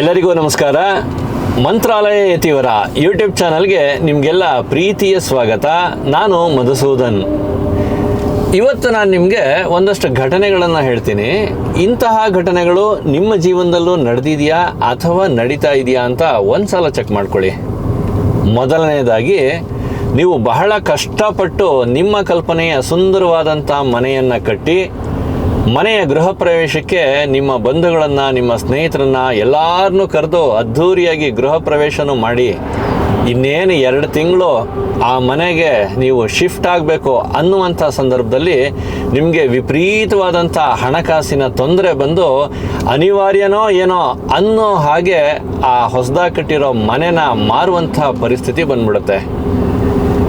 ಎಲ್ಲರಿಗೂ ನಮಸ್ಕಾರ. ಮಂತ್ರಾಲಯ ಯತಿವರ ಯೂಟ್ಯೂಬ್ ಚಾನಲ್ಗೆ ನಿಮಗೆಲ್ಲ ಪ್ರೀತಿಯ ಸ್ವಾಗತ. ನಾನು ಮಧುಸೂದನ್. ಇವತ್ತು ನಾನು ನಿಮಗೆ ಒಂದಷ್ಟು ಘಟನೆಗಳನ್ನು ಹೇಳ್ತೀನಿ. ಇಂತಹ ಘಟನೆಗಳು ನಿಮ್ಮ ಜೀವನದಲ್ಲೂ ನಡೆದಿದೆಯಾ ಅಥವಾ ನಡೀತಾ ಇದೆಯಾ ಅಂತ ಒಂದ್ಸಲ ಚೆಕ್ ಮಾಡ್ಕೊಳ್ಳಿ. ಮೊದಲನೆಯದಾಗಿ ನೀವು ಬಹಳ ಕಷ್ಟಪಟ್ಟು ನಿಮ್ಮ ಕಲ್ಪನೆಯ ಸುಂದರವಾದಂಥ ಮನೆಯನ್ನು ಕಟ್ಟಿ ಮನೆಯ ಗೃಹ ಪ್ರವೇಶಕ್ಕೆ ನಿಮ್ಮ ಬಂಧುಗಳನ್ನು, ನಿಮ್ಮ ಸ್ನೇಹಿತರನ್ನ ಎಲ್ಲರನ್ನೂ ಕರೆದು ಅದ್ಧೂರಿಯಾಗಿ ಗೃಹ ಪ್ರವೇಶನೂ ಮಾಡಿ. ಇನ್ನೇನು ಎರಡು ತಿಂಗಳು ಆ ಮನೆಗೆ ನೀವು ಶಿಫ್ಟ್ ಆಗಬೇಕು ಅನ್ನುವಂಥ ಸಂದರ್ಭದಲ್ಲಿ ನಿಮಗೆ ವಿಪರೀತವಾದಂಥ ಹಣಕಾಸಿನ ತೊಂದರೆ ಬಂದು ಅನಿವಾರ್ಯನೋ ಏನೋ ಅನ್ನೋ ಹಾಗೆ ಆ ಹೊಸದಾಗಿ ಕಟ್ಟಿರೋ ಮನೆನ ಮಾರುವಂಥ ಪರಿಸ್ಥಿತಿ ಬಂದ್ಬಿಡುತ್ತೆ.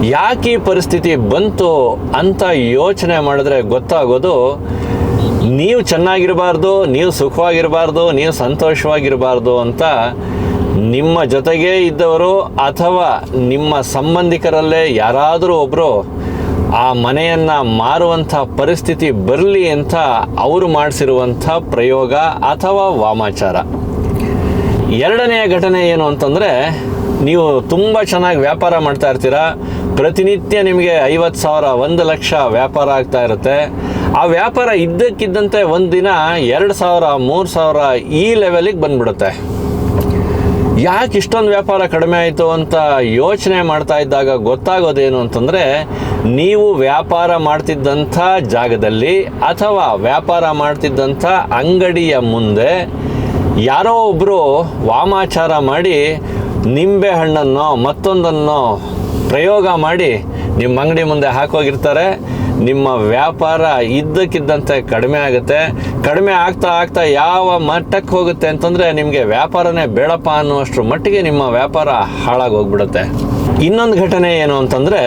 ಯಾಕೆ ಈ ಪರಿಸ್ಥಿತಿ ಬಂತು ಅಂತ ಯೋಚನೆ ಮಾಡಿದ್ರೆ ಗೊತ್ತಾಗೋದು ನೀವು ಚೆನ್ನಾಗಿರಬಾರ್ದು, ನೀವು ಸುಖವಾಗಿರಬಾರ್ದು, ನೀವು ಸಂತೋಷವಾಗಿರಬಾರ್ದು ಅಂತ ನಿಮ್ಮ ಜೊತೆಗೇ ಇದ್ದವರು ಅಥವಾ ನಿಮ್ಮ ಸಂಬಂಧಿಕರಲ್ಲೇ ಯಾರಾದರೂ ಒಬ್ಬರು ಆ ಮನೆಯನ್ನು ಮಾರುವಂಥ ಪರಿಸ್ಥಿತಿ ಬರಲಿ ಅಂತ ಅವರು ಮಾಡಿಸಿರುವಂಥ ಪ್ರಯೋಗ ಅಥವಾ ವಾಮಾಚಾರ. ಎರಡನೆಯ ಘಟನೆ ಏನು ಅಂತಂದರೆ, ನೀವು ತುಂಬ ಚೆನ್ನಾಗಿ ವ್ಯಾಪಾರ ಮಾಡ್ತಾ ಇರ್ತೀರಾ, ಪ್ರತಿನಿತ್ಯ ನಿಮಗೆ ಐವತ್ತು ಸಾವಿರ, ಒಂದು ಲಕ್ಷ ವ್ಯಾಪಾರ ಆಗ್ತಾ ಇರುತ್ತೆ ಆ ವ್ಯಾಪಾರ ಇದ್ದಕ್ಕಿದ್ದಂತೆ ಒಂದು ದಿನ ಎರಡು ಸಾವಿರ, ಮೂರು ಸಾವಿರ ಈ ಲೆವೆಲಿಗೆ ಬಂದ್ಬಿಡುತ್ತೆ. ಯಾಕೆ ಇಷ್ಟೊಂದು ವ್ಯಾಪಾರ ಕಡಿಮೆ ಆಯಿತು ಅಂತ ಯೋಚನೆ ಮಾಡ್ತಾ ಇದ್ದಾಗ ಗೊತ್ತಾಗೋದೇನು ಅಂತಂದರೆ, ನೀವು ವ್ಯಾಪಾರ ಮಾಡ್ತಿದ್ದಂಥ ಜಾಗದಲ್ಲಿ ಅಥವಾ ವ್ಯಾಪಾರ ಮಾಡ್ತಿದ್ದಂಥ ಅಂಗಡಿಯ ಮುಂದೆ ಯಾರೋ ಒಬ್ಬರು ವಾಮಾಚಾರ ಮಾಡಿ ನಿಂಬೆ ಹಣ್ಣನ್ನು ಮತ್ತೊಂದನ್ನು ಪ್ರಯೋಗ ಮಾಡಿ ನಿಮ್ಮ ಅಂಗಡಿ ಮುಂದೆ ಹಾಕೋಗಿರ್ತಾರೆ ನಿಮ್ಮ ವ್ಯಾಪಾರ ಇದ್ದಕ್ಕಿದ್ದಂತೆ ಕಡಿಮೆ ಆಗುತ್ತೆ. ಕಡಿಮೆ ಆಗ್ತಾ ಆಗ್ತಾ ಯಾವ ಮಟ್ಟಕ್ಕೆ ಹೋಗುತ್ತೆ ಅಂತಂದರೆ ನಿಮಗೆ ವ್ಯಾಪಾರನೇ ಬೇಡಪ್ಪ ಅನ್ನುವಷ್ಟರ ಮಟ್ಟಿಗೆ ನಿಮ್ಮ ವ್ಯಾಪಾರ ಹಾಳಾಗೋಗ್ಬಿಡುತ್ತೆ ಇನ್ನೊಂದು ಘಟನೆ ಏನು ಅಂತಂದರೆ,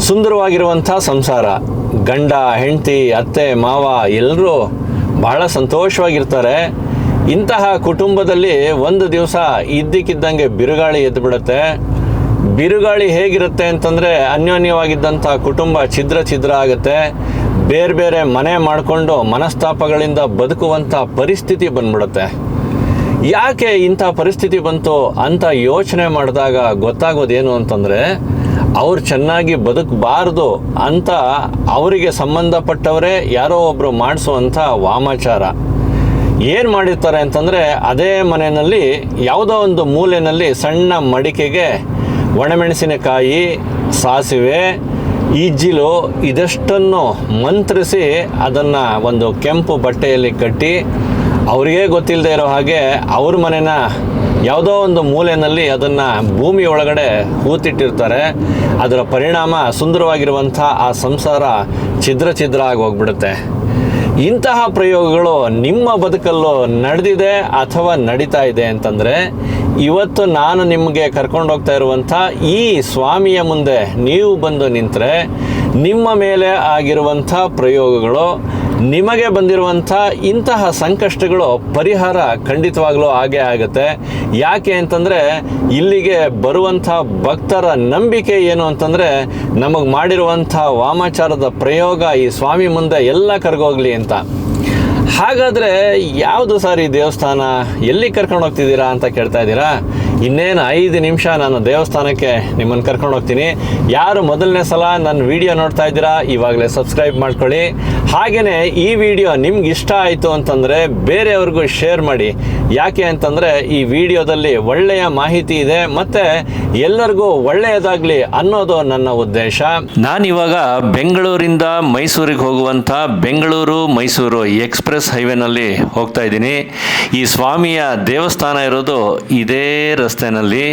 ಸುಂದರವಾಗಿರುವಂಥ ಸಂಸಾರ. ಗಂಡ, ಹೆಂಡತಿ, ಅತ್ತೆ, ಮಾವ ಎಲ್ಲರೂ ಬಹಳ ಸಂತೋಷವಾಗಿರ್ತಾರೆ. ಇಂತಹ ಕುಟುಂಬದಲ್ಲಿ ಒಂದು ದಿವಸ ಇದ್ದಕ್ಕಿದ್ದಂಗೆ ಬಿರುಗಾಳಿ ಎದ್ದು ಬಿಡುತ್ತೆ ಬಿರುಗಾಳಿ ಹೇಗಿರುತ್ತೆ ಅಂತಂದರೆ ಅನ್ಯೋನ್ಯವಾಗಿದ್ದಂಥ ಕುಟುಂಬ ಛಿದ್ರ ಛಿದ್ರ ಆಗುತ್ತೆ. ಬೇರೆ ಬೇರೆ ಮನೆ ಮಾಡಿಕೊಂಡು ಮನಸ್ತಾಪಗಳಿಂದ ಬದುಕುವಂಥ ಪರಿಸ್ಥಿತಿ ಬಂದ್ಬಿಡುತ್ತೆ. ಯಾಕೆ ಇಂಥ ಪರಿಸ್ಥಿತಿ ಬಂತು ಅಂತ ಯೋಚನೆ ಮಾಡಿದಾಗ ಗೊತ್ತಾಗೋದೇನು ಅಂತಂದರೆ, ಅವ್ರು ಚೆನ್ನಾಗಿ ಬದುಕಬಾರ್ದು ಅಂತ ಅವರಿಗೆ ಸಂಬಂಧಪಟ್ಟವರೇ ಯಾರೋ ಒಬ್ಬರು ಮಾಡಿಸುವಂಥ ವಾಮಾಚಾರ. ಏನು ಮಾಡಿರ್ತಾರೆ ಅಂತಂದರೆ, ಅದೇ ಮನೆಯಲ್ಲಿ ಯಾವುದೋ ಒಂದು ಮೂಲೆಯಲ್ಲಿ ಸಣ್ಣ ಮಡಿಕೆಗೆ ಒಣಮೆಣಸಿನಕಾಯಿ ಸಾಸಿವೆ ಇಜ್ಜಿಲು ಇದಷ್ಟನ್ನು ಮಂತ್ರಿಸಿ ಅದನ್ನು ಒಂದು ಕೆಂಪು ಬಟ್ಟೆಯಲ್ಲಿ ಕಟ್ಟಿ ಅವರಿಗೇ ಗೊತ್ತಿಲ್ಲದೆ ಇರೋ ಹಾಗೆ ಅವ್ರ ಮನೆನ ಯಾವುದೋ ಒಂದು ಮೂಲೆಯಲ್ಲಿ ಅದನ್ನು ಭೂಮಿ ಒಳಗಡೆ ಹೂತಿಟ್ಟಿರ್ತಾರೆ. ಅದರ ಪರಿಣಾಮ ಸುಂದರವಾಗಿರುವಂಥ ಆ ಸಂಸಾರ ಛಿದ್ರ ಛಿದ್ರ ಆಗಿ ಹೋಗ್ಬಿಡುತ್ತೆ. ಇಂತಹ ಪ್ರಯೋಗಗಳು ನಿಮ್ಮ ಬದುಕಲ್ಲೂ ನಡೆದಿದೆ ಅಥವಾ ನಡೀತಾ ಇದೆ ಅಂತಂದರೆ, ಇವತ್ತು ನಾನು ನಿಮಗೆ ಕರ್ಕೊಂಡೋಗ್ತಾ ಇರುವಂಥ ಈ ಸ್ವಾಮಿಯ ಮುಂದೆ ನೀವು ಬಂದು ನಿಂತರೆ ನಿಮ್ಮ ಮೇಲೆ ಆಗಿರುವಂಥ ಪ್ರಯೋಗಗಳು ನಿಮಗೆ ಬಂದಿರುವಂಥ ಇಂತಹ ಸಂಕಷ್ಟಗಳು ಪರಿಹಾರ ಖಂಡಿತವಾಗ್ಲೂ ಆಗೇ ಆಗುತ್ತೆ. ಯಾಕೆ ಅಂತಂದರೆ ಇಲ್ಲಿಗೆ ಬರುವಂಥ ಭಕ್ತರ ನಂಬಿಕೆ ಏನು ಅಂತಂದರೆ ನಮಗೆ ಮಾಡಿರುವಂಥ ವಾಮಾಚಾರದ ಪ್ರಯೋಗ ಈ ಸ್ವಾಮಿ ಮುಂದೆ ಎಲ್ಲ ಕರ್ಗೋಗ್ಲಿ ಅಂತ. ಹಾಗಾದರೆ ಯಾವುದು ಸರ್ ಈ ದೇವಸ್ಥಾನ ಎಲ್ಲಿ ಕರ್ಕೊಂಡು ಹೋಗ್ತಿದ್ದೀರಾ ಅಂತ ಕೇಳ್ತಾ ಇದ್ದೀರಾ? ಇನ್ನೇನು ಐದು ನಿಮಿಷ ನಾನು ದೇವಸ್ಥಾನಕ್ಕೆ ನಿಮ್ಮನ್ನು ಕರ್ಕೊಂಡು ಹೋಗ್ತೀನಿ. ಯಾರು ಮೊದಲನೇ ಸಲ ನನ್ನ ವಿಡಿಯೋ ನೋಡ್ತಾ ಇದ್ದೀರಾ, ಇವಾಗಲೇ ಸಬ್ಸ್ಕ್ರೈಬ್ ಮಾಡ್ಕೊಳ್ಳಿ. ಹಾಗೆಯೇ ಈ ವಿಡಿಯೋ ನಿಮ್ಗೆ ಇಷ್ಟ ಆಯಿತು ಅಂತಂದರೆ ಬೇರೆಯವ್ರಿಗೂ ಶೇರ್ ಮಾಡಿ. ಯಾಕೆ ಅಂತಂದರೆ ಈ ವಿಡಿಯೋದಲ್ಲಿ ಒಳ್ಳೆಯ ಮಾಹಿತಿ ಇದೆ, ಮತ್ತು ಎಲ್ಲರಿಗೂ ಒಳ್ಳೆಯದಾಗಲಿ ಅನ್ನೋದು ನನ್ನ ಉದ್ದೇಶ. ನಾನಿವಾಗ ಬೆಂಗಳೂರಿಂದ ಮೈಸೂರಿಗೆ ಹೋಗುವಂಥ ಬೆಂಗಳೂರು ಮೈಸೂರು ಎಕ್ಸ್ಪ್ರೆಸ್ ಹೈವೇನಲ್ಲಿ ಹೋಗ್ತಾ ಇದ್ದೀನಿ. ಈ ಸ್ವಾಮಿಯ ದೇವಸ್ಥಾನ ಇರೋದು ಇದೇ ರಸ್ತೆನಲ್ಲಿ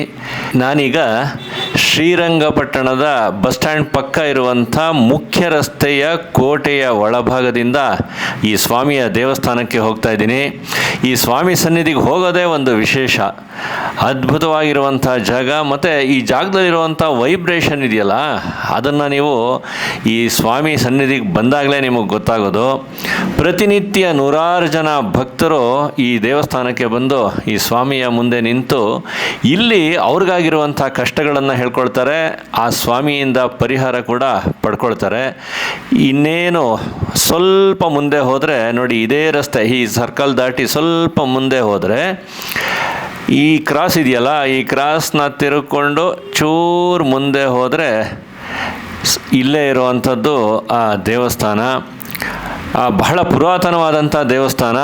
ನಾನೀಗ ಶ್ರೀರಂಗಪಟ್ಟಣದ ಬಸ್ ಸ್ಟ್ಯಾಂಡ್ ಪಕ್ಕ ಇರುವಂಥ ಮುಖ್ಯ ರಸ್ತೆಯ ಕೋಟೆಯ ಒಳಭಾಗದಿಂದ ಈ ಸ್ವಾಮಿಯ ದೇವಸ್ಥಾನಕ್ಕೆ ಹೋಗ್ತಾ ಇದ್ದೀನಿ. ಈ ಸ್ವಾಮಿ ಸನ್ನಿಧಿಗೆ ಹೋಗೋದೇ ಒಂದು ವಿಶೇಷ. ಅದ್ಭುತವಾಗಿರುವಂಥ ಜಾಗ ಮತ್ತು ಈ ಜಾಗದಲ್ಲಿರುವಂಥ ವೈಬ್ರೇಷನ್ ಇದೆಯಲ್ಲ, ಅದನ್ನು ನೀವು ಈ ಸ್ವಾಮಿ ಸನ್ನಿಧಿಗೆ ಬಂದಾಗಲೇ ನಿಮಗೆ ಗೊತ್ತಾಗೋದು. ಪ್ರತಿನಿತ್ಯ ನೂರಾರು ಜನ ಭಕ್ತರು ಈ ದೇವಸ್ಥಾನಕ್ಕೆ ಬಂದು ಈ ಸ್ವಾಮಿಯ ಮುಂದೆ ನಿಂತು ಇಲ್ಲಿ ಅವ್ರಿಗಾಗಿರುವಂಥ ಕಷ್ಟಗಳನ್ನು ಹೇಳ್ಕೊಳ್ತಾರೆ, ಆ ಸ್ವಾಮಿಯಿಂದ ಪರಿಹಾರ ಕೂಡ ಪಡ್ಕೊಳ್ತಾರೆ. ಇನ್ನೇನು ಸ್ವಲ್ಪ ಮುಂದೆ ಹೋದರೆ, ನೋಡಿ ಇದೇ ರಸ್ತೆ, ಈ ಸರ್ಕಲ್ ದಾಟಿ ಸ್ವಲ್ಪ ಮುಂದೆ ಹೋದರೆ, ಈ ಕ್ರಾಸ್ ಇದೆಯಲ್ಲ, ಈ ಕ್ರಾಸ್ನ ತಿರುಕೊಂಡು ಚೂರು ಮುಂದೆ ಹೋದರೆ ಇಲ್ಲೇ ಇರುವಂಥದ್ದು ಆ ದೇವಸ್ಥಾನ. ಬಹಳ ಪುರಾತನವಾದಂಥ ದೇವಸ್ಥಾನ.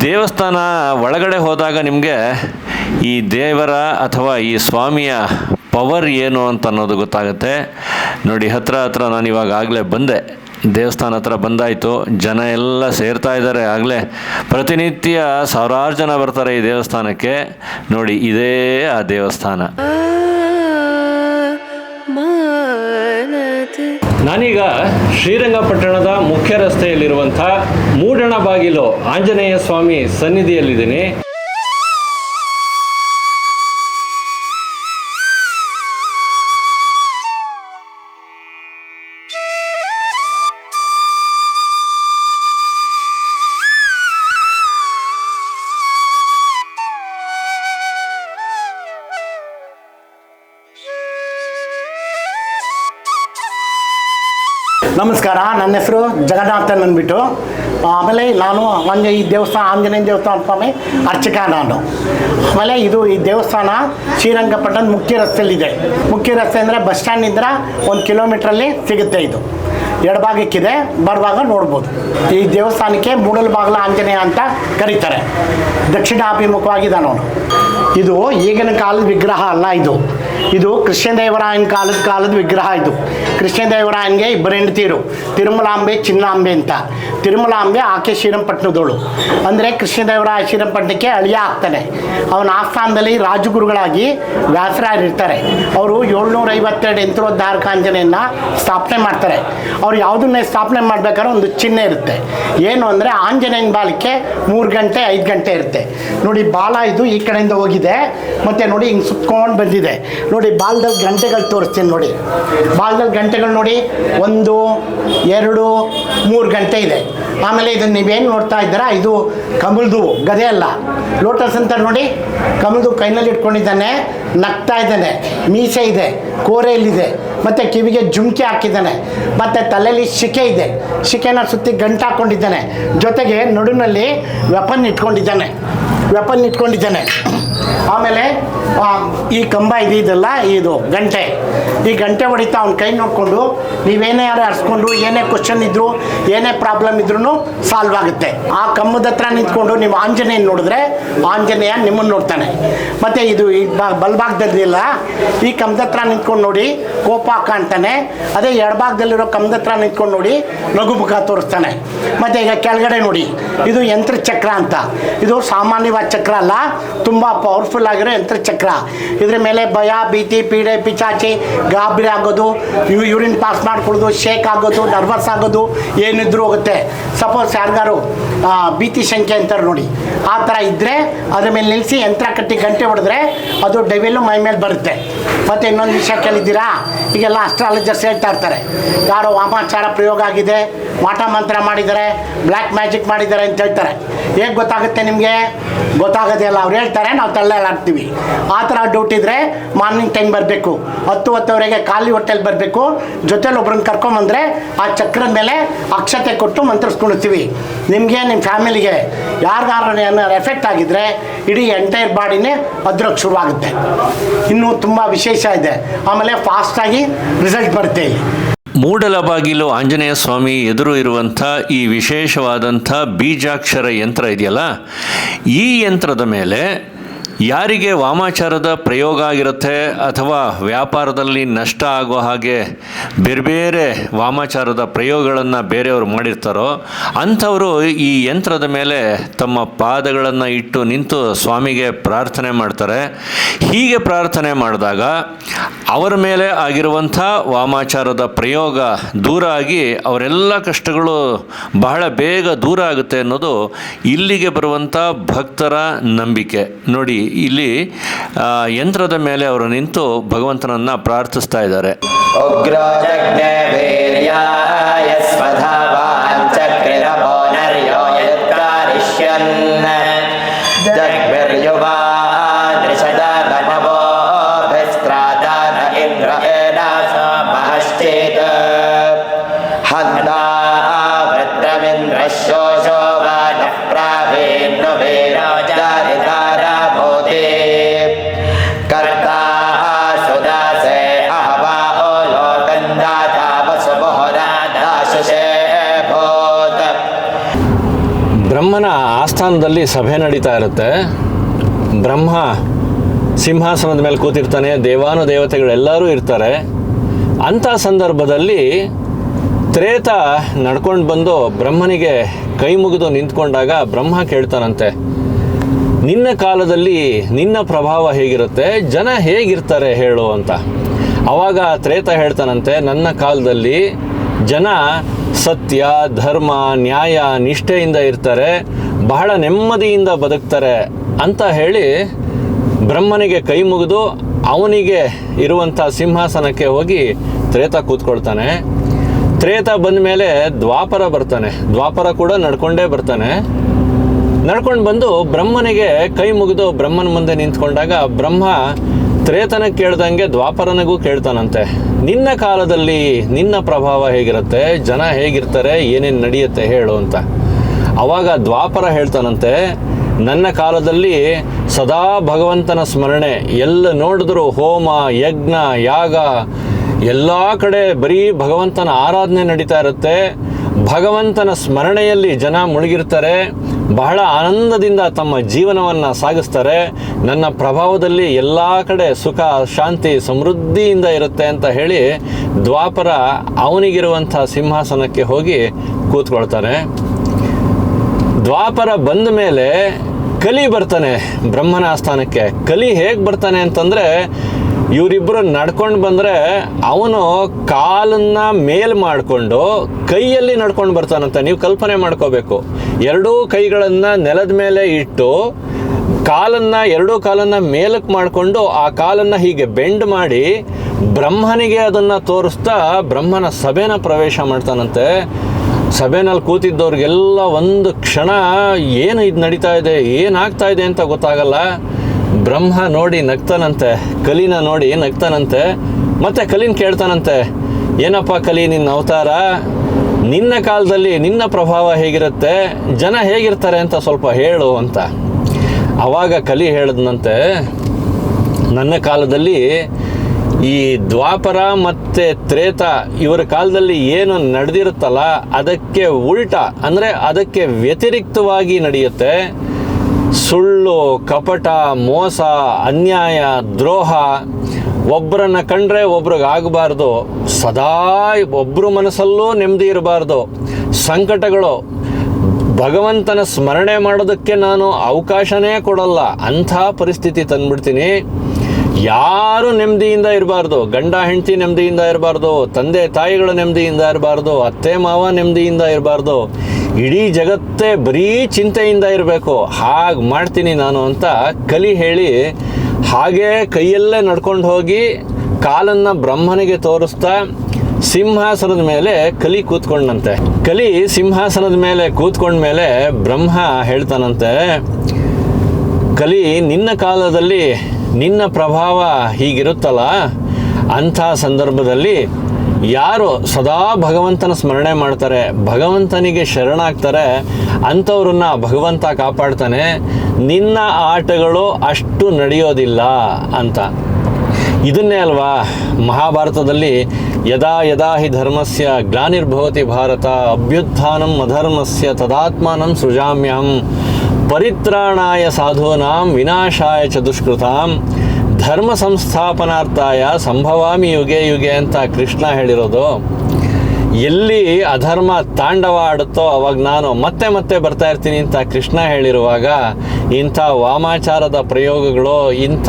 ದೇವಸ್ಥಾನ ಒಳಗಡೆ ಹೋದಾಗ ನಿಮಗೆ ಈ ದೇವರ ಅಥವಾ ಈ ಸ್ವಾಮಿಯ ಪವರ್ ಏನು ಅಂತ ಅನ್ನೋದು ಗೊತ್ತಾಗುತ್ತೆ. ನೋಡಿ, ಹತ್ರ ಹತ್ರ ನಾನು ಇವಾಗ ಆಗಲೇ ಬಂದೆ. ದೇವಸ್ಥಾನ ಹತ್ರ ಬಂದಾಯಿತು. ಜನ ಎಲ್ಲ ಸೇರ್ತಾ ಇದ್ದಾರೆ ಆಗಲೇ. ಪ್ರತಿನಿತ್ಯ ಸಾವಿರಾರು ಜನ ಬರ್ತಾರೆ ಈ ದೇವಸ್ಥಾನಕ್ಕೆ. ನೋಡಿ, ಇದೇ ಆ ದೇವಸ್ಥಾನ. ನಾನೀಗ ಶ್ರೀರಂಗಪಟ್ಟಣದ ಮುಖ್ಯ ರಸ್ತೆಯಲ್ಲಿರುವಂಥ ಮೂಡಣ ಬಾಗಿಲು ಆಂಜನೇಯ ಸ್ವಾಮಿ ಸನ್ನಿಧಿಯಲ್ಲಿದ್ದೀನಿ. ನಮಸ್ಕಾರ, ನನ್ನ ಹೆಸರು ಜಗನ್ನಾಥನ್ ಅಂದ್ಬಿಟ್ಟು ಆಮೇಲೆ ನಾನು ನನಗೆ ಈ ದೇವಸ್ಥಾನ, ಆಂಜನೇಯ ದೇವಸ್ಥಾನ ಸ್ವಾಮಿ, ಅರ್ಚಕ ನಾನು. ಆಮೇಲೆ ಇದು ಈ ದೇವಸ್ಥಾನ ಶ್ರೀರಂಗಪಟ್ಟಣ ಮುಖ್ಯ ರಸ್ತೆಯಲ್ಲಿದೆ. ಮುಖ್ಯ ರಸ್ತೆ ಅಂದರೆ ಬಸ್ ಸ್ಟ್ಯಾಂಡಿಂದ ಒಂದು ಕಿಲೋಮೀಟ್ರಲ್ಲಿ ಸಿಗುತ್ತೆ ಇದು. ಎಡಭಾಗಕ್ಕಿದೆ ಬರುವಾಗ ನೋಡ್ಬೋದು. ಈ ದೇವಸ್ಥಾನಕ್ಕೆ ಮೂಡಲ ಬಾಗಿಲ ಆಂಜನೇಯ ಅಂತ ಕರೀತಾರೆ. ನಾನು ಇದು ಈಗಿನ ಕಾಲದ ವಿಗ್ರಹ ಅಲ್ಲ ಇದು. ಇದು ಕೃಷ್ಣದೇವರಾಯನ ಕಾಲದ ಕಾಲದ ವಿಗ್ರಹ ಇದು. ಕೃಷ್ಣದೇವರಾಯನ್ಗೆ ಇಬ್ಬರು ಹೆಂಡತಿರು. ತಿರುಮಲಾಂಬೆ, ಚಿನ್ನಾಂಬೆ ಅಂತ. ತಿರುಮಲಾಂಬೆ ಆಕೆ ಶ್ರೀರಂಗಪಟ್ಟಣದವಳು. ಅಂದರೆ ಕೃಷ್ಣದೇವರಾಯ ಶ್ರೀರಂಗಪಟ್ಟಣಕ್ಕೆ ಅಳಿಯ ಆಗ್ತಾನೆ. ಅವನ ಆಸ್ಥಾನದಲ್ಲಿ ರಾಜಗುರುಗಳಾಗಿ ವ್ಯಾಸರಾಯರಿರ್ತಾರೆ ಅವರು ಏಳ್ನೂರ ಐವತ್ತೆರಡು ಯಂತ್ರೋದ್ಧಾರಕಾಂಜನೆಯನ್ನು ಸ್ಥಾಪನೆ ಮಾಡ್ತಾರೆ. ಅವ್ರು ಯಾವುದನ್ನೇ ಸ್ಥಾಪನೆ ಮಾಡಬೇಕಾದ್ರೆ ಒಂದು ಚಿಹ್ನೆ ಇರುತ್ತೆ. ಏನು ಅಂದರೆ ಆಂಜನೇಯನ ಬಾಲಕ್ಕೆ ಮೂರು ಗಂಟೆ, ಐದು ಗಂಟೆ ಇರುತ್ತೆ. ನೋಡಿ ಬಾಲ ಇದು ಈ ಕಡೆಯಿಂದ ಹೋಗಿದೆ. ಮತ್ತು ನೋಡಿ ಹಿಂಗೆ ಸುತ್ಕೊಂಡು ಬಂದಿದೆ. ನೋಡಿ ಬಾಲ್ದಲ್ಲಿ ಗಂಟೆಗಳು ತೋರಿಸ್ತೀನಿ ನೋಡಿ. ಬಾಲ್ದಲ್ಲಿ ಗಂಟೆಗಳು ನೋಡಿ, ಒಂದು, ಎರಡು, ಮೂರು ಗಂಟೆ ಇದೆ. ಆಮೇಲೆ ಇದನ್ನು ನೀವೇನು ನೋಡ್ತಾ ಇದ್ದೀರಾ? ಇದು ಕಮಲ್ದು ಗದೆ ಅಲ್ಲ. ಲೋಟಸ್ ಅಂತ ನೋಡಿ, ಕಮಲ್ದು ಕೈನಲ್ಲಿ ಇಟ್ಕೊಂಡಿದ್ದಾನೆ, ನಗ್ತಾ ಇದ್ದಾನೆ, ಮೀಸೆ ಇದೆ, ಕೋರೆಯಲ್ಲಿದೆ, ಮತ್ತು ಕಿವಿಗೆ ಜುಮ್ಕಿ ಹಾಕಿದ್ದಾನೆ, ಮತ್ತು ತಲೆಯಲ್ಲಿ ಶಿಕೆ ಇದೆ. ಶಿಕೆನ ಸುತ್ತಿ ಗಂಟು ಹಾಕ್ಕೊಂಡಿದ್ದಾನೆ ಜೊತೆಗೆ ನಡುನಲ್ಲಿ ವೆಪನ್ ಇಟ್ಕೊಂಡಿದ್ದಾನೆ. ವೆಪನ್ ಇಟ್ಕೊಂಡಿದ್ದಾನೆ. ಆಮೇಲೆ ಈ ಕಂಬ ಇದೆ ಇದೆಲ್ಲ, ಇದು ಗಂಟೆ. ಈ ಗಂಟೆ ಹೊಡಿತಾ ಅವ್ನ ಕೈ ನೋಡಿಕೊಂಡು, ನೀವೇನೇ ಯಾರು ಹರಿಸ್ಕೊಂಡು ಏನೇ ಕ್ವಶನ್ ಇದ್ರು, ಏನೇ ಪ್ರಾಬ್ಲಮ್ ಇದ್ರೂ ಸಾಲ್ವ್ ಆಗುತ್ತೆ. ಆ ಕಂಬದ ಹತ್ರ ನಿಂತ್ಕೊಂಡು ನೀವು ಆಂಜನೇಯನ ನೋಡಿದ್ರೆ ಆಂಜನೇಯ ನಿಮ್ಮನ್ನು ನೋಡ್ತಾನೆ. ಮತ್ತು ಇದು ಈ ಬಲ್ಭಾಗದಲ್ಲಿಲ್ಲ, ಈ ಕಂಬದ ಹತ್ರ ನಿಂತ್ಕೊಂಡು ನೋಡಿ, ಕೋಪ ಕಾಣ್ತಾನೆ. ಅದೇ ಎಡಭಾಗದಲ್ಲಿರೋ ಕಂಬದ ಹತ್ರ ನಿಂತ್ಕೊಂಡು ನೋಡಿ ನಗು ಮುಖ ತೋರಿಸ್ತಾನೆ. ಮತ್ತು ಈಗ ಕೆಳಗಡೆ ನೋಡಿ, ಇದು ಯಂತ್ರ ಚಕ್ರ ಅಂತ. ಇದು ಸಾಮಾನ್ಯವಾದ ಚಕ್ರ ಅಲ್ಲ, ತುಂಬ ಪವರ್ಫುಲ್ ಆಗಿರೋ ಯಂತ್ರ ಚಕ್ರ. ಇದ್ರ ಮೇಲೆ ಭಯ, ಭೀತಿ, ಪೀಡೆ, ಪಿಚಾಚಿ, ಗಾಬರಿ ಆಗೋದು ಯೂರಿನ್ ಪಾಸ್ ಮಾಡ್ಕೊಳ್ಳೋದು ಶೇಕ್ ಆಗೋದು ನರ್ವಸ್ ಆಗೋದು, ಏನಿದ್ರು ಹೋಗುತ್ತೆ. ಸಪೋಸ್ ಯಾರಿಗಾರು ಭೀತಿ ಶಂಕೆ ಅಂತಾರೆ ನೋಡಿ. ಆ ಥರ ಇದ್ದರೆ ಅದ್ರ ಮೇಲೆ ನಿಲ್ಲಿಸಿ ಯಂತ್ರ ಕಟ್ಟಿ ಗಂಟೆ ಹೊಡೆದ್ರೆ ಅದು ಡೆವಿಲು ಮೈ ಮೇಲೆ ಬರುತ್ತೆ. ಮತ್ತು ಇನ್ನೊಂದು ವಿಷಯ ಕೇಳಿದ್ದೀರಾ? ಈಗೆಲ್ಲ ಅಸ್ಟ್ರಾಲಜರ್ಸ್ ಹೇಳ್ತಾ ಇರ್ತಾರೆ. ಯಾರೋ ವಾಮಾಚಾರ ಪ್ರಯೋಗ ಆಗಿದೆ ಮಾಟ ಮಂತ್ರ ಮಾಡಿದ್ದಾರೆ ಬ್ಲ್ಯಾಕ್ ಮ್ಯಾಜಿಕ್ ಮಾಡಿದ್ದಾರೆ ಅಂತ ಹೇಳ್ತಾರೆ. ಹೇಗೆ ಗೊತ್ತಾಗುತ್ತೆ ನಿಮಗೆ? ಗೊತ್ತಾಗೋದಿಲ್ಲ ಅವ್ರು ಹೇಳ್ತಾರೆ, ನಾವು ತಳ್ಳಾಡ್ತೀವಿ ಆ ಥರ ಡ್ಯೂಟಿ ಇದ್ದರೆ ಮಾರ್ನಿಂಗ್ ಟೈಮ್ ಬರಬೇಕು. ಹತ್ತು ಹತ್ತುವರೆಗೆ ಖಾಲಿ ಹೊಟ್ಟೆಲಿ ಬರಬೇಕು. ಜೊತೆಲಿ ಒಬ್ರನ್ನ ಕರ್ಕೊಂಬಂದರೆ ಆ ಚಕ್ರದ ಮೇಲೆ ಅಕ್ಷತೆ ಕೊಟ್ಟು ಮಂತ್ರಿಸ್ಕೊಳ್ತೀವಿ ನಿಮಗೆ ನಿಮ್ಮ ಫ್ಯಾಮಿಲಿಗೆ ಯಾರಿಗಾರು ಏನಾದ್ರು ಎಫೆಕ್ಟ್ ಆಗಿದ್ದರೆ ಇಡೀ ಎಂಟೈರ್ ಬಾಡಿನೇ ಅದ್ರಕ್ಕೆ ಶುರುವಾಗುತ್ತೆ. ಇನ್ನೂ ತುಂಬ ವಿಶೇಷ ಇದೆ. ಆಮೇಲೆ ಫಾಸ್ಟಾಗಿ ರಿಸಲ್ಟ್ ಬರುತ್ತೆ ಇಲ್ಲಿ. ಮೂಡಲಬಾಗಿಲು ಆಂಜನೇಯ ಸ್ವಾಮಿ ಎದುರು ಇರುವಂಥ ಈ ವಿಶೇಷವಾದಂಥ ಬೀಜಾಕ್ಷರ ಯಂತ್ರ ಇದೆಯಲ್ಲ, ಈ ಯಂತ್ರದ ಮೇಲೆ ಯಾರಿಗೆ ವಾಮಾಚಾರದ ಪ್ರಯೋಗ ಆಗಿರುತ್ತೆ ಅಥವಾ ವ್ಯಾಪಾರದಲ್ಲಿ ನಷ್ಟ ಆಗೋ ಹಾಗೆ ಬೇರೆ ಬೇರೆ ವಾಮಾಚಾರದ ಪ್ರಯೋಗಗಳನ್ನು ಬೇರೆಯವರು ಮಾಡಿರ್ತಾರೋ, ಅಂಥವರು ಈ ಯಂತ್ರದ ಮೇಲೆ ತಮ್ಮ ಪಾದಗಳನ್ನು ಇಟ್ಟು ನಿಂತು ಸ್ವಾಮಿಗೆ ಪ್ರಾರ್ಥನೆ ಮಾಡ್ತಾರೆ. ಹೀಗೆ ಪ್ರಾರ್ಥನೆ ಮಾಡಿದಾಗ ಅವರ ಮೇಲೆ ಆಗಿರುವಂಥ ವಾಮಾಚಾರದ ಪ್ರಯೋಗ ದೂರ ಆಗಿ ಅವರೆಲ್ಲ ಕಷ್ಟಗಳು ಬಹಳ ಬೇಗ ದೂರ ಆಗುತ್ತೆ ಅನ್ನೋದು ಇಲ್ಲಿಗೆ ಬರುವಂಥ ಭಕ್ತರ ನಂಬಿಕೆ. ನೋಡಿ, ಇಲ್ಲಿ ಯಂತ್ರದ ಮೇಲೆ ಅವರು ನಿಂತು ಭಗವಂತನನ್ನು ಪ್ರಾರ್ಥಿಸ್ತಾ ಇದ್ದಾರೆ. ದೇವಸ್ಥಾನದಲ್ಲಿ ಸಭೆ ನಡೀತಾ ಇರುತ್ತೆ. ಬ್ರಹ್ಮ ಸಿಂಹಾಸನದ ಮೇಲೆ ಕೂತಿರ್ತಾನೆ, ದೇವಾನು ದೇವತೆಗಳೆಲ್ಲರೂ ಇರ್ತಾರೆ. ಅಂಥ ಸಂದರ್ಭದಲ್ಲಿ ತ್ರೇತ ನಡ್ಕೊಂಡು ಬಂದು ಬ್ರಹ್ಮನಿಗೆ ಕೈ ಮುಗಿದು ನಿಂತ್ಕೊಂಡಾಗ ಬ್ರಹ್ಮ ಕೇಳ್ತಾನಂತೆ, ನಿನ್ನ ಕಾಲದಲ್ಲಿ ನಿನ್ನ ಪ್ರಭಾವ ಹೇಗಿರುತ್ತೆ? ಜನ ಹೇಗಿರ್ತಾರೆ ಹೇಳು ಅಂತ. ಆವಾಗ ತ್ರೇತ ಹೇಳ್ತಾನಂತೆ, ನನ್ನ ಕಾಲದಲ್ಲಿ ಜನ ಸತ್ಯ, ಧರ್ಮ, ನ್ಯಾಯ, ನಿಷ್ಠೆಯಿಂದ ಇರ್ತಾರೆ. ಬಹಳ ನೆಮ್ಮದಿಯಿಂದ ಬದುಕ್ತಾರೆ ಅಂತ ಹೇಳಿ ಬ್ರಹ್ಮನಿಗೆ ಕೈ ಮುಗಿದು ಅವನಿಗೆ ಇರುವಂಥ ಸಿಂಹಾಸನಕ್ಕೆ ಹೋಗಿ ತ್ರೇತ ಕೂತ್ಕೊಳ್ತಾನೆ. ತ್ರೇತ ಬಂದ ಮೇಲೆ ದ್ವಾಪರ ಬರ್ತಾನೆ. ದ್ವಾಪರ ಕೂಡ ನಡ್ಕೊಂಡೇ ಬರ್ತಾನೆ. ನಡ್ಕೊಂಡು ಬಂದು ಬ್ರಹ್ಮನಿಗೆ ಕೈ ಮುಗಿದು ಬ್ರಹ್ಮನ ಮುಂದೆ ನಿಂತ್ಕೊಂಡಾಗ ಬ್ರಹ್ಮ ತ್ರೇತನ ಕೇಳ್ದಂಗೆ ದ್ವಾಪರನಿಗೂ ಕೇಳ್ತಾನಂತೆ. ನಿನ್ನ ಕಾಲದಲ್ಲಿ ನಿನ್ನ ಪ್ರಭಾವ ಹೇಗಿರುತ್ತೆ? ಜನ ಹೇಗಿರ್ತಾರೆ? ಏನೇನು ನಡೆಯುತ್ತೆ? ಹೇಳು ಅಂತ. ಅವಾಗ ದ್ವಾಪರ ಹೇಳ್ತಾನಂತೆ, ನನ್ನ ಕಾಲದಲ್ಲಿ ಸದಾ ಭಗವಂತನ ಸ್ಮರಣೆ, ಎಲ್ಲ ನೋಡಿದ್ರು ಹೋಮ, ಯಜ್ಞ, ಯಾಗ, ಎಲ್ಲ ಕಡೆ ಬರೀ ಭಗವಂತನ ಆರಾಧನೆ ನಡೀತಾ ಇರುತ್ತೆ. ಭಗವಂತನ ಸ್ಮರಣೆಯಲ್ಲಿ ಜನ ಮುಳುಗಿರ್ತಾರೆ, ಬಹಳ ಆನಂದದಿಂದ ತಮ್ಮ ಜೀವನವನ್ನು ಸಾಗಿಸ್ತಾರೆ. ನನ್ನ ಪ್ರಭಾವದಲ್ಲಿ ಎಲ್ಲ ಕಡೆ ಸುಖ, ಶಾಂತಿ, ಸಮೃದ್ಧಿಯಿಂದ ಇರುತ್ತೆ ಅಂತ ಹೇಳಿ ದ್ವಾಪರ ಅವನಿಗಿರುವಂಥ ಸಿಂಹಾಸನಕ್ಕೆ ಹೋಗಿ ಕೂತ್ಕೊಳ್ತಾನೆ. ದ್ವಾಪರ ಬಂದ ಮೇಲೆ ಕಲಿ ಬರ್ತಾನೆ ಬ್ರಹ್ಮನ ಆಸ್ಥಾನಕ್ಕೆ. ಕಲಿ ಹೇಗೆ ಬರ್ತಾನೆ ಅಂತಂದರೆ ಇವರಿಬ್ಬರು ನಡ್ಕೊಂಡು ಬಂದರೆ ಅವನು ಕಾಲನ್ನ ಮೇಲ್ ಮಾಡಿಕೊಂಡು ಕೈಯಲ್ಲಿ ನಡ್ಕೊಂಡು ಬರ್ತಾನಂತ ನೀವು ಕಲ್ಪನೆ ಮಾಡ್ಕೋಬೇಕು. ಎರಡೂ ಕೈಗಳನ್ನು ನೆಲದ ಮೇಲೆ ಇಟ್ಟು ಕಾಲನ್ನು, ಎರಡೂ ಕಾಲನ್ನು ಮೇಲಕ್ಕೆ ಮಾಡಿಕೊಂಡು ಆ ಕಾಲನ್ನು ಹೀಗೆ ಬೆಂಡ್ ಮಾಡಿ ಬ್ರಹ್ಮನಿಗೆ ಅದನ್ನು ತೋರಿಸ್ತಾ ಬ್ರಹ್ಮನ ಸಭೆನ ಪ್ರವೇಶ ಮಾಡ್ತಾನಂತೆ. ಸಭೆನಲ್ಲಿ ಕೂತಿದ್ದವ್ರಿಗೆಲ್ಲ ಒಂದು ಕ್ಷಣ, ಏನು ಇದು ನಡೀತಾ ಇದೆ? ಏನಾಗ್ತಾ ಇದೆ ಅಂತ ಗೊತ್ತಾಗಲ್ಲ. ಬ್ರಹ್ಮ ನೋಡಿ ನಗ್ತಾನಂತೆ, ಕಲಿನ ನೋಡಿ ನಗ್ತಾನಂತೆ, ಮತ್ತೆ ಕಲಿನ ಕೇಳ್ತಾನಂತೆ, ಏನಪ್ಪ ಕಲಿ, ನಿನ್ನ ಅವತಾರ? ನಿನ್ನ ಕಾಲದಲ್ಲಿ ನಿನ್ನ ಪ್ರಭಾವ ಹೇಗಿರುತ್ತೆ? ಜನ ಹೇಗಿರ್ತಾರೆ ಅಂತ ಸ್ವಲ್ಪ ಹೇಳು ಅಂತ. ಆವಾಗ ಕಲಿ ಹೇಳಿದ್ನಂತೆ, ನನ್ನ ಕಾಲದಲ್ಲಿ ಈ ದ್ವಾಪರ ಮತ್ತು ತ್ರೇತ ಇವರ ಕಾಲದಲ್ಲಿ ಏನು ನಡೆದಿರುತ್ತಲ್ಲ, ಅದಕ್ಕೆ ಉಲ್ಟ, ಅಂದರೆ ಅದಕ್ಕೆ ವ್ಯತಿರಿಕ್ತವಾಗಿ ನಡೆಯುತ್ತೆ. ಸುಳ್ಳು, ಕಪಟ, ಮೋಸ, ಅನ್ಯಾಯ, ದ್ರೋಹ ಒಬ್ಬರನ್ನ ಕಂಡ್ರೆ ಒಬ್ರಿಗೆ ಆಗಬಾರ್ದು. ಸದಾ ಒಬ್ಬರು ಮನಸ್ಸಲ್ಲೂ ನೆಮ್ಮದಿ ಇರಬಾರ್ದು. ಸಂಕಟಗಳು, ಭಗವಂತನ ಸ್ಮರಣೆ ಮಾಡೋದಕ್ಕೆ ನಾನು ಅವಕಾಶನೇ ಕೊಡಲ್ಲ. ಅಂಥ ಪರಿಸ್ಥಿತಿ ತಂದ್ಬಿಡ್ತೀನಿ. ಯಾರು ನೆಮ್ಮದಿಯಿಂದ ಇರಬಾರ್ದು? ಗಂಡ, ಹೆಂಡತಿ ನೆಮ್ಮದಿಯಿಂದ ಇರಬಾರ್ದು. ತಂದೆ, ತಾಯಿಗಳ ನೆಮ್ಮದಿಯಿಂದ ಇರಬಾರ್ದು. ಅತ್ತೆ, ಮಾವ ನೆಮ್ಮದಿಯಿಂದ ಇರಬಾರ್ದು. ಇಡೀ ಜಗತ್ತೇ ಬರೀ ಚಿಂತೆಯಿಂದ ಇರಬೇಕು. ಹಾಗೆ ಮಾಡ್ತೀನಿ ನಾನು ಅಂತ ಕಲಿ ಹೇಳಿ ಹಾಗೇ ಕೈಯಲ್ಲೇ ನಡ್ಕೊಂಡು ಹೋಗಿ ಕಾಲನ್ನು ಬ್ರಹ್ಮನಿಗೆ ತೋರಿಸ್ತಾ ಸಿಂಹಾಸನದ ಮೇಲೆ ಕಲಿ ಕೂತ್ಕೊಂಡಂತೆ. ಕಲಿ ಸಿಂಹಾಸನದ ಮೇಲೆ ಕೂತ್ಕೊಂಡ ಮೇಲೆ ಬ್ರಹ್ಮ ಹೇಳ್ತಾನಂತೆ, ಕಲಿ, ನಿನ್ನ ಕಾಲದಲ್ಲಿ ನಿನ್ನ ಪ್ರಭಾವ ಹೀಗಿರುತ್ತಲ್ಲ, ಅಂಥ ಸಂದರ್ಭದಲ್ಲಿ ಯಾರು ಸದಾ ಭಗವಂತನ ಸ್ಮರಣೆ ಮಾಡ್ತಾರೆ, ಭಗವಂತನಿಗೆ ಶರಣಾಗ್ತಾರೆ, ಅಂಥವ್ರನ್ನ ಭಗವಂತ ಕಾಪಾಡ್ತಾನೆ, ನಿನ್ನ ಆಟಗಳು ಅಷ್ಟು ನಡೆಯೋದಿಲ್ಲ ಅಂತ. ಇದನ್ನೇ ಅಲ್ವಾ, ಮಹಾಭಾರತದಲ್ಲಿ ಯದಾ ಯದಾ ಹಿ ಧರ್ಮಸ್ಯ ಗ್ಲಾನಿರ್ಭವತಿ ಭಾರತ, ಅಭ್ಯುತ್ಥಾನಂ ಅಧರ್ಮಸ್ಯ ತದಾತ್ಮಾನಂ ಸೃಜಾಮ್ಯಹಂ. ಪರಿತ್ರಾಣಾಯ ಸಾಧೂನಾಂ ವಿನಾಶಾಯ ಚ ದುಷ್ಕೃತಾಂ ಧರ್ಮ ಸಂಸ್ಥಾಪನಾರ್ಥಾಯ ಸಂಭವಾಮಿ ಯುಗೆ ಯುಗೆ ಅಂತ ಕೃಷ್ಣ ಹೇಳಿರೋದು. ಎಲ್ಲಿ ಅಧರ್ಮ ತಾಂಡವ ಆಡುತ್ತೋ ಅವಾಗ ನಾನು ಮತ್ತೆ ಮತ್ತೆ ಬರ್ತಾ ಇರ್ತೀನಿ ಅಂತ ಕೃಷ್ಣ ಹೇಳಿರುವಾಗ ಇಂಥ ವಾಮಾಚಾರದ ಪ್ರಯೋಗಗಳು, ಇಂಥ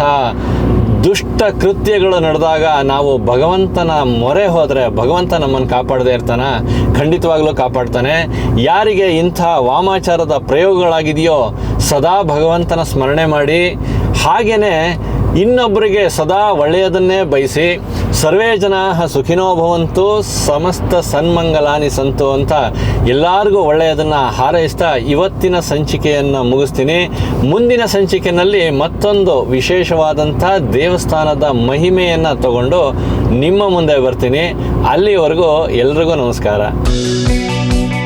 ದುಷ್ಟ ಕೃತ್ಯಗಳು ನಡೆದಾಗ ನಾವು ಭಗವಂತನ ಮೊರೆ ಹೋದರೆ ಭಗವಂತ ನಮ್ಮನ್ನು ಕಾಪಾಡದೇ ಇರ್ತಾನ? ಖಂಡಿತವಾಗ್ಲೂ ಕಾಪಾಡ್ತಾನೆ. ಯಾರಿಗೆ ಇಂಥ ವಾಮಾಚಾರದ ಪ್ರಯೋಗಗಳಾಗಿದೆಯೋ ಸದಾ ಭಗವಂತನ ಸ್ಮರಣೆ ಮಾಡಿ ಹಾಗೆಯೇ ಇನ್ನೊಬ್ಬರಿಗೆ ಸದಾ ಒಳ್ಳೆಯದನ್ನೇ ಬಯಸಿ ಸರ್ವೇ ಜನ ಸುಖಿನೋ ಭವಂತು, ಸಮಸ್ತ ಸನ್ಮಂಗಲಾನಿ ಸಂತು ಅಂತ ಎಲ್ಲರಿಗೂ ಒಳ್ಳೆಯದನ್ನು ಹಾರೈಸ್ತಾ ಇವತ್ತಿನ ಸಂಚಿಕೆಯನ್ನು ಮುಗಿಸ್ತೀನಿ. ಮುಂದಿನ ಸಂಚಿಕೆಯಲ್ಲಿ ಮತ್ತೊಂದು ವಿಶೇಷವಾದಂಥ ದೇವಸ್ಥಾನದ ಮಹಿಮೆಯನ್ನು ತಗೊಂಡು ನಿಮ್ಮ ಮುಂದೆ ಬರ್ತೀನಿ. ಅಲ್ಲಿವರೆಗೂ ಎಲ್ರಿಗೂ ನಮಸ್ಕಾರ.